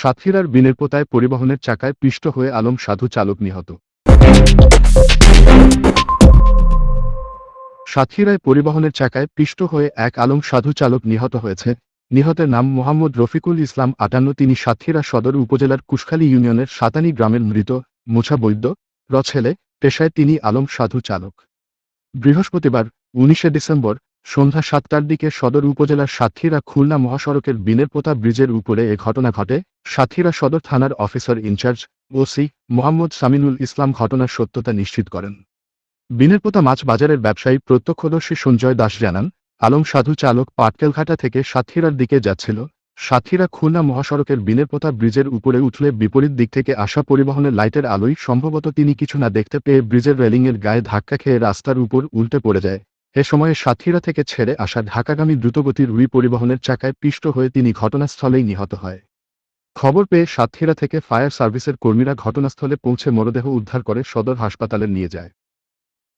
সাতক্ষীরার বিনের পোতায় পরিবহনের চাকায় পিষ্ট হয়ে আলম সাধু চালক নিহত। সাতক্ষীরায় পরিবহনের চাকায় পিষ্ট হয়ে এক আলম সাধু চালক নিহত হয়েছে। নিহতের নাম মোহাম্মদ রফিকুল ইসলাম আটান্ন। তিনি সাতক্ষীরা সদর উপজেলার কুশখালী ইউনিয়নের সাতানি গ্রামের মৃত মুছা বৈদ্য। রছেলে পেশায় তিনি আলম সাধু চালক। বৃহস্পতিবার, উনিশে ডিসেম্বর সন্ধ্যা সাতটার দিকে সদর উপজেলার সাতক্ষীরা খুলনা মহাসড়কের বিনেরপোতা ব্রিজের উপরে এ ঘটনা ঘটে। সাতক্ষীরা সদর থানার officer incharge O C Mohammad Saminul Islam ঘটনার সত্যতা নিশ্চিত করেন। বিনেরপোতা মাছ বাজারের ব্যবসায়ী প্রত্যক্ষদর্শী সঞ্জয় দাস জানান, আলম সাধু চালক পাটকেলঘাটা থেকে সাতক্ষীরার দিকে যাচ্ছিল। সাতক্ষীরা খুলনা মহাসড়কের বিনেরপোতা ব্রিজের উপরে উঠলে বিপরীত দিক থেকে আসা পরিবহনের লাইটের আলোয় সম্ভবত তিনি কিছু না দেখতে পেয়ে ব্রিজের রেলিংয়ের গায়ে ধাক্কা খেয়ে রাস্তার উপর উল্টে পড়ে যায়। এ সময়ে সাতক্ষীরা থেকে ছেড়ে আসা ঢাকাগামী দ্রুতগতির রুই পরিবহনের চাকায় পিষ্ট হয়ে তিনি ঘটনাস্থলেই নিহত হয়। খবর পেয়ে সাতক্ষীরা থেকে ফায়ার সার্ভিসের কর্মীরা ঘটনাস্থলে পৌঁছে মরদেহ উদ্ধার করে সদর হাসপাতালে নিয়ে যায়।